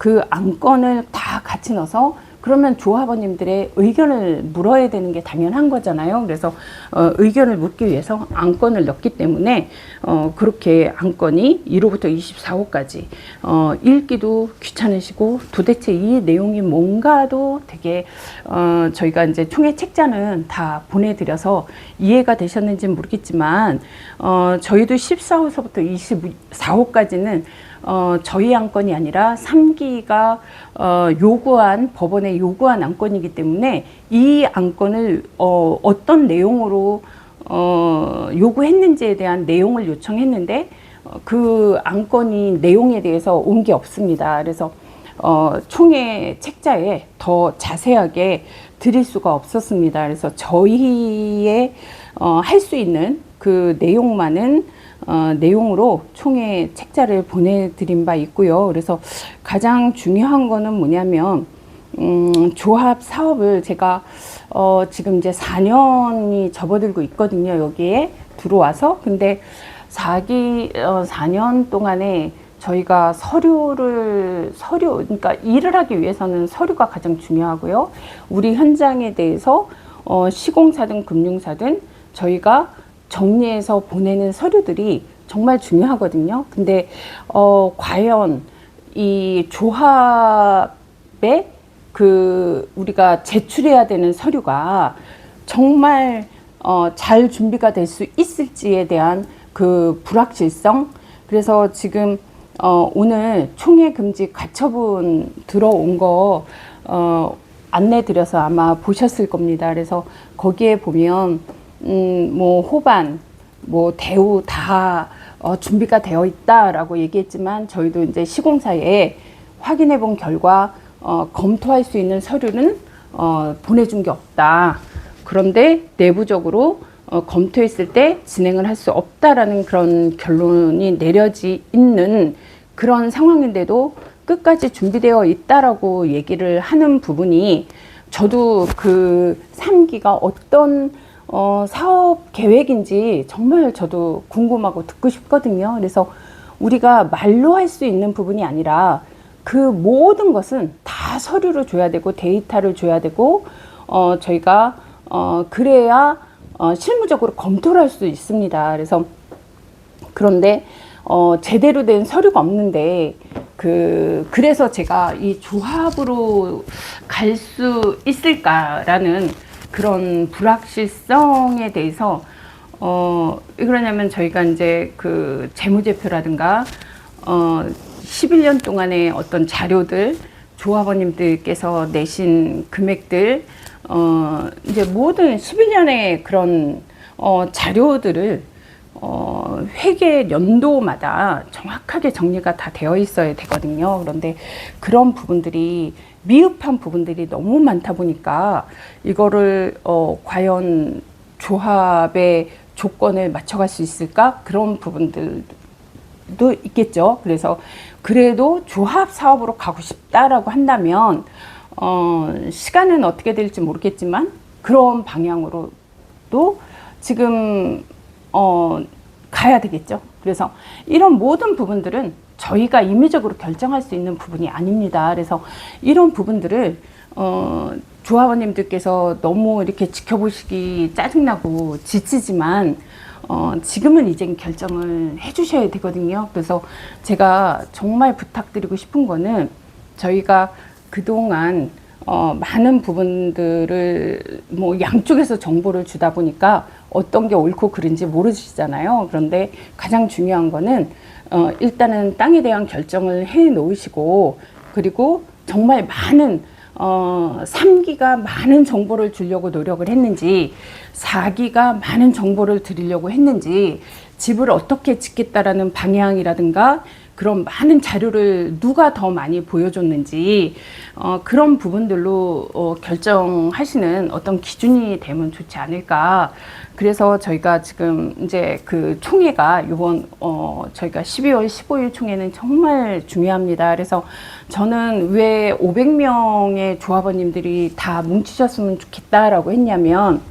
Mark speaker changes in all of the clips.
Speaker 1: 그 안건을 다 같이 넣어서 그러면 조합원님들의 의견을 물어야 되는 게 당연한 거잖아요. 그래서 어, 의견을 묻기 위해서 안건을 넣기 때문에 어, 그렇게 안건이 1호부터 24호까지 어, 읽기도 귀찮으시고 도대체 이 내용이 뭔가도 되게 어, 저희가 이제 총회 책자는 다 보내드려서 이해가 되셨는지는 모르겠지만 어, 저희도 14호서부터 24호까지는 어, 저희 안건이 아니라 3기가 어, 요구한 법원에 요구한 안건이기 때문에 이 안건을 어, 어떤 내용으로 어, 요구했는지에 대한 내용을 요청했는데 어, 그 안건이 내용에 대해서 온 게 없습니다. 그래서 어, 총회 책자에 더 자세하게 드릴 수가 없었습니다. 그래서 저희의 어, 할 수 있는 그 내용만은 어, 내용으로 총회 책자를 보내드린 바 있고요. 그래서 가장 중요한 거는 뭐냐면 음, 조합 사업을 제가 어, 지금 이제 4년이 접어들고 있거든요. 여기에 들어와서 근데 4기 어, 4년 동안에 저희가 서류를 서류 그러니까 일을 하기 위해서는 서류가 가장 중요하고요. 우리 현장에 대해서 어, 시공사든 금융사든 저희가 정리해서 보내는 서류들이 정말 중요하거든요. 근데 어, 과연 이 조합에 그 우리가 제출해야 되는 서류가 정말 어, 잘 준비가 될 수 있을지에 대한 그 불확실성. 그래서 지금 어, 오늘 총회 금지 가처분 들어온 거 어, 안내 드려서 아마 보셨을 겁니다. 그래서 거기에 보면 음, 뭐 호반, 뭐 대우 다 어, 준비가 되어 있다라고 얘기했지만 저희도 이제 시공사에 확인해 본 결과 어, 검토할 수 있는 서류는 어, 보내준 게 없다. 그런데 내부적으로 어, 검토했을 때 진행을 할 수 없다라는 그런 결론이 내려지 있는 그런 상황인데도 끝까지 준비되어 있다라고 얘기를 하는 부분이 저도 그 3기가 어떤 어, 사업 계획인지 정말 저도 궁금하고 듣고 싶거든요. 그래서 우리가 말로 할 수 있는 부분이 아니라 그 모든 것은 다 서류로 줘야 되고 데이터를 줘야 되고 어, 저희가 어, 그래야 어, 실무적으로 검토를 할 수 있습니다. 그래서 그런데 어, 제대로 된 서류가 없는데 그 그래서 제가 이 조합으로 갈 수 있을까라는 그런 불확실성에 대해서 어, 왜 그러냐면 저희가 이제 그 재무제표라든가 어, 11년 동안의 어떤 자료들 조합원님들께서 내신 금액들 어, 이제 모든 11년의 그런 어, 자료들을 어, 회계 연도마다 정확하게 정리가 다 되어 있어야 되거든요. 그런데 그런 부분들이 미흡한 부분들이 너무 많다 보니까 이거를 어, 과연 조합의 조건을 맞춰갈 수 있을까? 그런 부분들도 있겠죠. 그래서 그래도 조합 사업으로 가고 싶다라고 한다면 어, 시간은 어떻게 될지 모르겠지만 그런 방향으로도 지금 어, 가야 되겠죠. 그래서 이런 모든 부분들은 저희가 임의적으로 결정할 수 있는 부분이 아닙니다. 그래서 이런 부분들을 어, 조합원님들께서 너무 이렇게 지켜보시기 짜증나고 지치지만 어, 지금은 이제 결정을 해주셔야 되거든요. 그래서 제가 정말 부탁드리고 싶은 거는 저희가 그동안 어, 많은 부분들을 뭐 양쪽에서 정보를 주다 보니까 어떤 게 옳고 그른지 모르시잖아요. 그런데 가장 중요한 거는 어, 일단은 땅에 대한 결정을 해 놓으시고 그리고 정말 많은 어, 3기가 많은 정보를 주려고 노력을 했는지 4기가 많은 정보를 드리려고 했는지 집을 어떻게 짓겠다라는 방향이라든가 그런 많은 자료를 누가 더 많이 보여줬는지 어, 그런 부분들로 어, 결정하시는 어떤 기준이 되면 좋지 않을까. 그래서 저희가 지금 이제 그 총회가 이번 어, 저희가 12월 15일 총회는 정말 중요합니다. 그래서 저는 왜 500명의 조합원님들이 다 뭉치셨으면 좋겠다라고 했냐면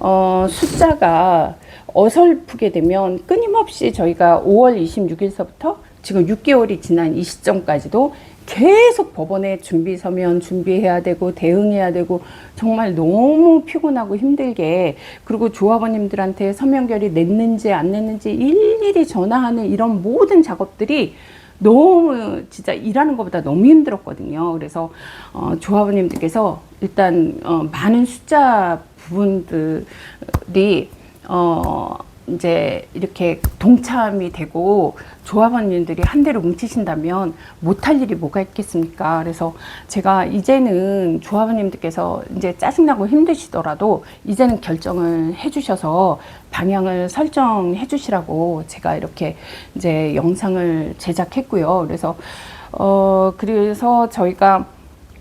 Speaker 1: 어, 숫자가 어설프게 되면 끊임없이 저희가 5월 26일서부터 지금 6개월이 지난 이 시점까지도 계속 법원에 준비 서면 준비해야 되고 대응해야 되고 정말 너무 피곤하고 힘들게 그리고 조합원님들한테 서면 결의 냈는지 안 냈는지 일일이 전화하는 이런 모든 작업들이 너무 진짜 일하는 것보다 너무 힘들었거든요. 그래서 어, 조합원님들께서 일단 어, 많은 숫자 부분들이 어, 이제 이렇게 동참이 되고 조합원님들이 한 대로 뭉치신다면 못할 일이 뭐가 있겠습니까? 그래서 제가 이제는 조합원님들께서 이제 짜증나고 힘드시더라도 이제는 결정을 해주셔서 방향을 설정해 주시라고 제가 이렇게 이제 영상을 제작했고요. 그래서 어 그래서 저희가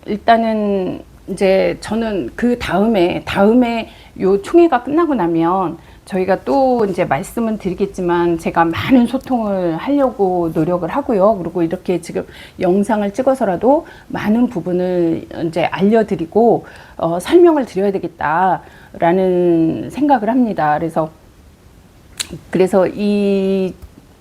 Speaker 1: 일단은 이제 저는 그 다음에 다음에 요 총회가 끝나고 나면 저희가 또 이제 말씀은 드리겠지만 제가 많은 소통을 하려고 노력을 하고요. 그리고 이렇게 지금 영상을 찍어서라도 많은 부분을 이제 알려드리고 어, 설명을 드려야 되겠다라는 생각을 합니다. 그래서 그래서 이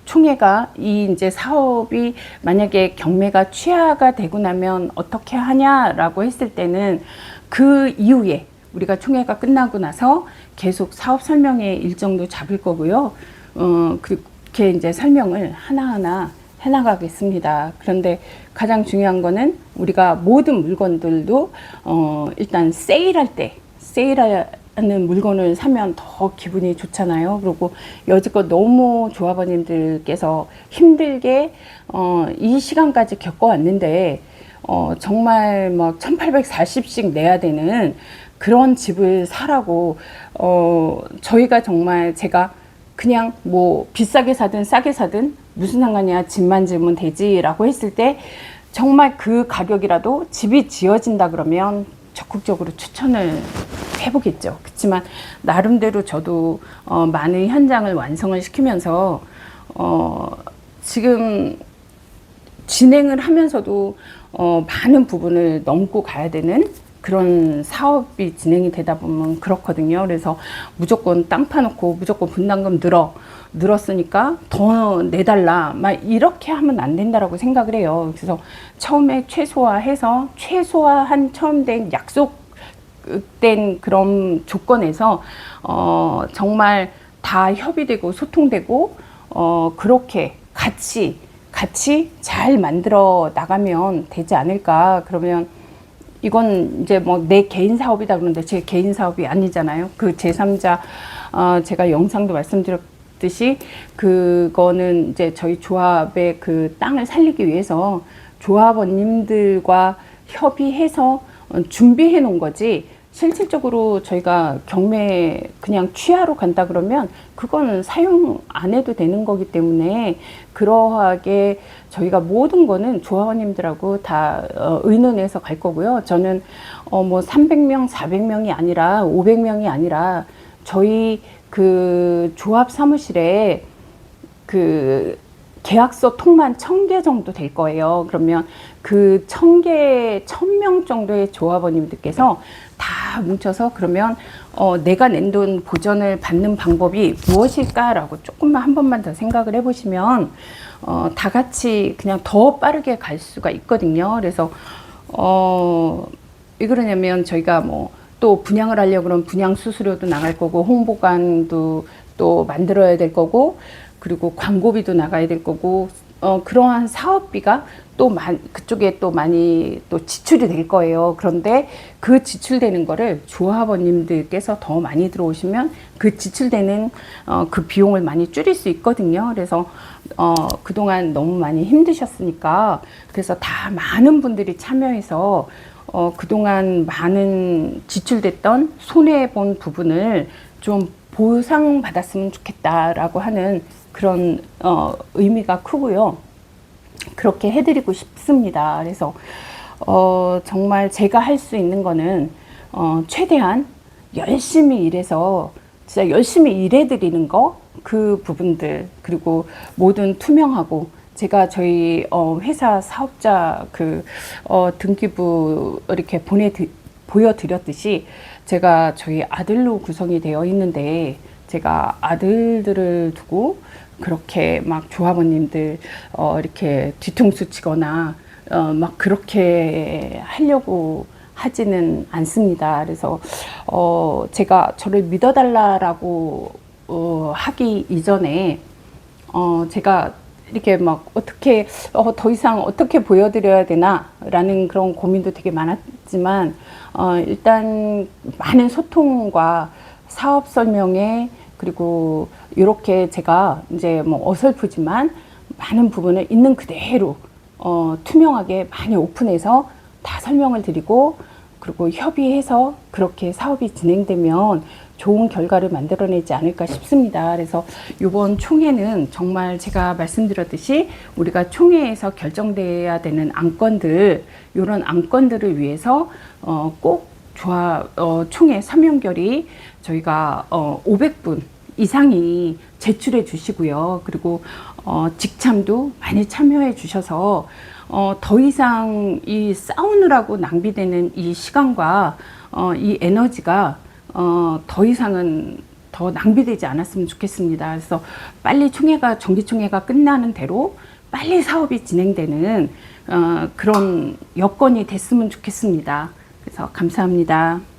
Speaker 1: 총회가 이 이제 사업이 만약에 경매가 취하가 되고 나면 어떻게 하냐라고 했을 때는 그 이후에 우리가 총회가 끝나고 나서 계속 사업 설명회 일정도 잡을 거고요. 어, 그렇게 이제 설명을 하나하나 해나가겠습니다. 그런데 가장 중요한 거는 우리가 모든 물건들도 어, 일단 세일할 때 세일하는 물건을 사면 더 기분이 좋잖아요. 그리고 여지껏 너무 조합원님들께서 힘들게 어, 이 시간까지 겪어왔는데 어, 정말 막 1840씩 내야 되는 그런 집을 사라고 어 저희가 정말 제가 그냥 뭐 비싸게 사든 싸게 사든 무슨 상관이야 집만 지으면 되지라고 했을 때 정말 그 가격이라도 집이 지어진다 그러면 적극적으로 추천을 해보겠죠. 그렇지만 나름대로 저도 어 많은 현장을 완성을 시키면서 어 지금 진행을 하면서도 어 많은 부분을 넘고 가야 되는 그런 사업이 진행이 되다 보면 그렇거든요. 그래서 무조건 땅 파놓고 무조건 분담금 늘어 늘었으니까 더 내달라 막 이렇게 하면 안 된다라고 생각을 해요. 그래서 처음에 최소화해서 최소화한 처음 된 약속된 그런 조건에서 어 정말 다 협의되고 소통되고 어 그렇게 같이 같이 잘 만들어 나가면 되지 않을까 그러면 이건 이제 뭐 내 개인 사업이다 그러는데 제 개인 사업이 아니잖아요. 그 제3자 어 제가 영상도 말씀드렸듯이 그거는 이제 저희 조합의 그 땅을 살리기 위해서 조합원님들과 협의해서 어, 준비해 놓은 거지 실질적으로 저희가 경매 그냥 취하러 간다 그러면 그거는 사용 안 해도 되는 거기 때문에 그러하게 저희가 모든 거는 조합원님들하고 다 어, 의논해서 갈 거고요. 저는 어 뭐 300명, 400명이 아니라 500명이 아니라 저희 그 조합 사무실에 그 계약서 통만 천 개 정도 될 거예요. 그러면 그 천 개, 천 명 정도의 조합원님들께서 다 뭉쳐서 그러면 어, 내가 낸 돈 보전을 받는 방법이 무엇일까라고 조금만 한 번만 더 생각을 해보시면 어, 다 같이 그냥 더 빠르게 갈 수가 있거든요. 그래서 어, 왜 그러냐면 저희가 뭐 또 분양을 하려고 그러면 분양 수수료도 나갈 거고 홍보관도 또 만들어야 될 거고 그리고 광고비도 나가야 될 거고 어, 그러한 사업비가 또 만, 그쪽에 또 많이 또 지출이 될 거예요. 그런데 그 지출되는 거를 조합원님들께서 더 많이 들어오시면 그 지출되는 어, 그 비용을 많이 줄일 수 있거든요. 그래서 어, 그동안 너무 많이 힘드셨으니까 그래서 다 많은 분들이 참여해서 어, 그동안 많은 지출됐던 손해본 부분을 좀 보상받았으면 좋겠다라고 하는 그런 어, 의미가 크고요. 그렇게 해드리고 싶습니다. 그래서 어, 정말 제가 할 수 있는 거는 어, 최대한 열심히 일해서 진짜 열심히 일해드리는 거 그 부분들 그리고 모든 투명하고 제가 저희 어, 회사 사업자 그 어, 등기부 이렇게 보내 보여드렸듯이 제가 저희 아들로 구성이 되어 있는데 제가 아들들을 두고 그렇게 막 조합원님들 어 이렇게 뒤통수 치거나 어, 막 그렇게 하려고 하지는 않습니다. 그래서 어, 제가 저를 믿어달라라고 어, 하기 이전에 어, 제가 이렇게 막 어떻게 어, 더 이상 어떻게 보여드려야 되나라는 그런 고민도 되게 많았지만 어, 일단 많은 소통과 사업 설명회 그리고 이렇게 제가 이제 뭐 어설프지만 많은 부분을 있는 그대로 어, 투명하게 많이 오픈해서 다 설명을 드리고 그리고 협의해서 그렇게 사업이 진행되면 좋은 결과를 만들어내지 않을까 싶습니다. 그래서 이번 총회는 정말 제가 말씀드렸듯이 우리가 총회에서 결정돼야 되는 안건들 이런 안건들을 위해서 어, 꼭 조합 어, 총회 서명결이 저희가 어, 500분 이상이 제출해 주시고요. 그리고 어, 직참도 많이 참여해 주셔서 어, 더 이상 이 싸우느라고 낭비되는 이 시간과 어, 이 에너지가 어, 더 이상은 더 낭비되지 않았으면 좋겠습니다. 그래서 빨리 총회가 정기총회가 끝나는 대로 빨리 사업이 진행되는 어, 그런 여건이 됐으면 좋겠습니다. 그래서 감사합니다.